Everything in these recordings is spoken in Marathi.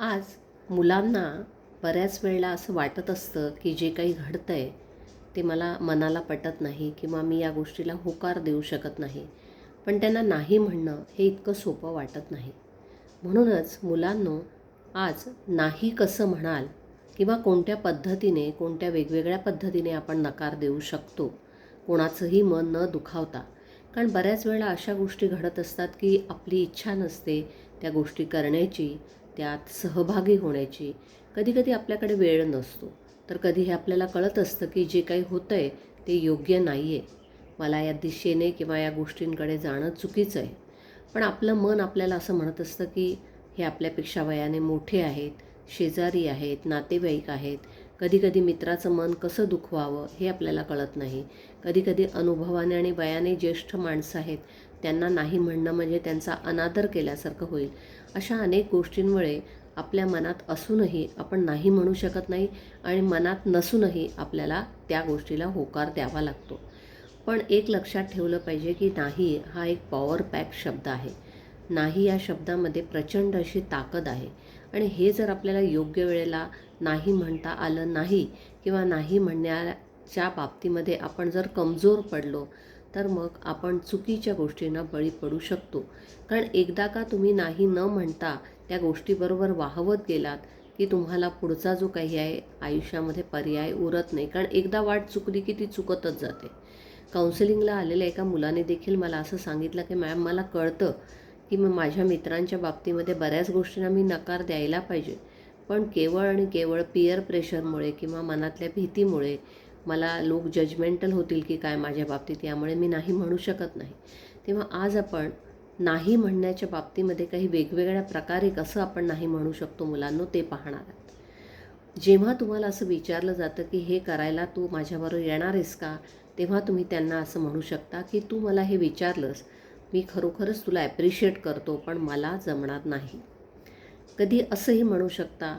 आज मुलांना बऱ्याच वेळेला असं वाटत असतं की जे काही घडतं आहे ते मला मनाला पटत नाही किंवा मी या गोष्टीला होकार देऊ शकत नाही. पण त्यांना नाही म्हणणं हे इतकं सोपं वाटत नाही. म्हणूनच मुलांनो आज नाही कसं म्हणाल किंवा कोणत्या पद्धतीने कोणत्या वेगवेगळ्या पद्धतीने आपण नकार देऊ शकतो कोणाचंही मन न दुखावता. कारण बऱ्याच वेळा अशा गोष्टी घडत असतात की आपली इच्छा नसते त्या गोष्टी करण्याची त्यात सहभागी होण्याची कधीकधी आपल्याकडे वेळ नसतो. तर कधी हे आपल्याला कळत असतं की जे काही होतं आहे ते योग्य नाही आहे मला या दिशेने किंवा या गोष्टींकडे जाणं चुकीचं आहे. पण आपलं मन आपल्याला असं म्हणत असतं की हे आपल्यापेक्षा वयाने मोठे आहेत शेजारी आहेत नातेवाईक आहेत कधीकधी मित्राचं मन कसं दुखवावं हे आपल्याला कळत नाही. कधीकधी अनुभवाने आणि वयाने ज्येष्ठ माणसं आहेत त्यांना नाही म्हणणं म्हणजे त्यांचा अनादर केल्यासारखं होईल. अशा अनेक गोष्टींमुळे आपल्या मनात असूनही आपण नाही म्हणू शकत नाही आणि मनात नसूनही आपल्याला त्या गोष्टीला होकार द्यावा लागतो. पण एक लक्षात ठेवलं पाहिजे की नाही हा एक पॉवर पॅक शब्द आहे. नाही या शब्दामध्ये प्रचंड अशी ताकद आहे. आणि हे जर आपल्याला योग्य वेळेला नाही म्हणता आलं नाही किंवा नाही म्हणण्याच्या बाबतीमध्ये आपण जर कमजोर पडलो तर मग आपण चुकीच्या गोष्टींना बळी पडू शकतो. कारण एकदा का तुम्ही नाही न म्हणता त्या गोष्टीबरोबर वाहवत गेलात की तुम्हाला पुढचा जो काही आहे आयुष्यामध्ये पर्याय उरत नाही. कारण एकदा वाट चुकली की ती चुकतच जाते. काउन्सिलिंगला आलेल्या एका मुलाने देखील मला असं सांगितलं की मॅम मला कळतं की मग माझ्या मित्रांच्या बाबतीमध्ये बऱ्याच गोष्टींना मी नकार द्यायला पाहिजे. पण केवळ आणि केवळ पियर प्रेशरमुळे किंवा मनातल्या भीतीमुळे मला लोक जजमेंटल होतील की काय माझ्या बाबतीत यामुळे मी नाही म्हणू शकत नाही. तेव्हा आज आपण नाही म्हणण्याच्या बाबतीमध्ये काही वेगवेगळ्या प्रकारे कसं आपण नाही म्हणू शकतो मुलांनो ते पाहणार आहात. जेव्हा तुम्हाला असं विचारलं जातं की हे करायला तू माझ्याबरोबर येणार आहेस का? तेव्हा तुम्ही त्यांना असं म्हणू शकता की तू मला हे विचारलंस मी खरोखरच तुला ॲप्रिशिएट करतो पण मला जमणार नाही. कधी असंही म्हणू शकता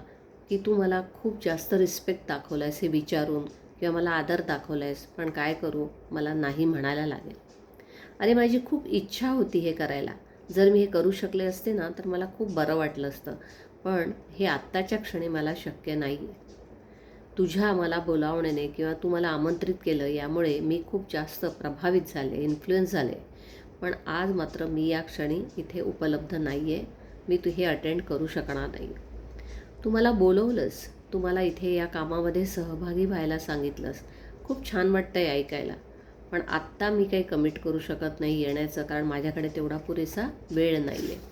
की तू मला खूप जास्त रिस्पेक्ट दाखवला आहेस हे विचारून किंवा मला आदर दाखवला आहेस पण काय करू? मला नाही म्हणायला लागेल. अरे माझी खूप इच्छा होती हे करायला. जर मी हे करू शकले असते ना तर मला खूप बरं वाटलं असतं. पण हे आत्ताच्या क्षणी मला शक्य नाही आहे तुझ्या मला बोलावण्याने किंवा तू मला आमंत्रित केलं यामुळे मी खूप जास्त प्रभावित झाले इन्फ्लुएन्स झाले. पण आज मात्र मी या क्षणी इथे उपलब्ध नाही आहे मी तू हे अटेंड करू शकणार नाही. तू मला बोलवलंस. तू मला इथे या कामामध्ये सहभागी व्हायला सांगितलंस. खूप छान वाटतं आहे ऐकायला. पण आत्ता मी काही कमिट करू शकत नाही येण्याचं कारण माझ्याकडे तेवढा पुरेसा वेळ नाही आहे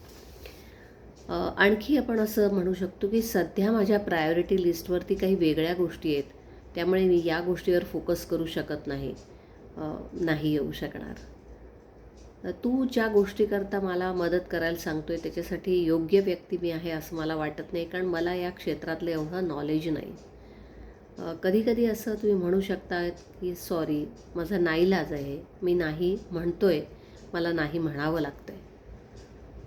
आणखी आपण असं म्हणू शकतो की सध्या माझ्या प्रायोरिटी लिस्टवरती काही वेगळ्या गोष्टी आहेत. त्यामुळे मी या गोष्टीवर फोकस करू शकत नाही. नाही येऊ शकणार. तू ज्या गोष्टीकरता मला मदत करायला सांगतो आहे त्याच्यासाठी योग्य व्यक्ती मी आहे असं मला वाटत नाही कारण मला या क्षेत्रातलं एवढं नॉलेज नाही. कधीकधी असं तुम्ही म्हणू शकता की सॉरी माझा नाईलाज आहे मी नाही म्हणतो आहे मला नाही म्हणावं लागतं आहे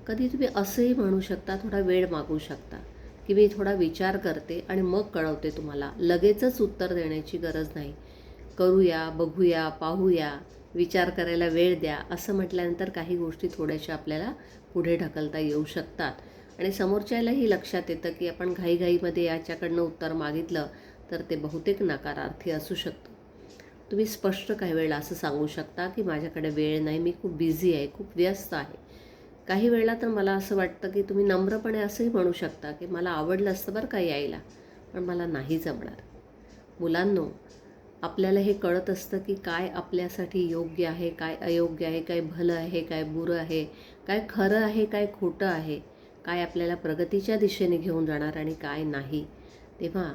कधी तुम्ही असंही म्हणू शकता थोडा वेळ मागू शकता की मी थोडा विचार करते आणि मग कळवते तुम्हाला. लगेचच उत्तर देण्याची गरज नाही. करूया बघूया पाहूया विचार करायला वेळ द्या असं म्हटल्यानंतर काही गोष्टी थोड्याशा आपल्याला पुढे ढकलता येऊ शकतात. आणि समोरच्यालाही लक्षात येतं की आपण घाईघाईमध्ये याच्याकडनं उत्तर मागितलं तर ते बहुतेक नकारार्थी असू शकतं. तुम्ही स्पष्ट काही वेळेला असं सांगू शकता की माझ्याकडे वेळ नाही मी खूप बिझी आहे खूप व्यस्त आहे. काही वेळेला तर मला असं वाटतं की तुम्ही नम्रपणे असंही म्हणू शकता की मला आवडलं असतं बरं का यायला पण मला नाही जमणार. मुलांनो आपल्याला हे कळत असतं की काय आपल्यासाठी योग्य आहे काय अयोग्य आहे काय भलं आहे काय बुरं आहे काय खरं आहे काय खोटं आहे काय आपल्याला प्रगतीच्या दिशेने घेऊन जाणार आणि काय नाही. तेव्हा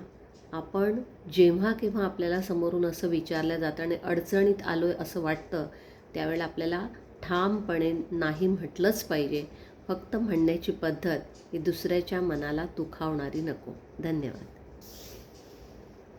आपण जेव्हा केव्हा आपल्याला समोरून असं विचारलं जातं आणि अडचणीत आलो आहे असं वाटतं त्यावेळेला आपल्याला ठामपणे नाही म्हटलंच पाहिजे. फक्त म्हणण्याची पद्धत ही दुसऱ्याच्या मनाला दुखावणारी नको. धन्यवाद.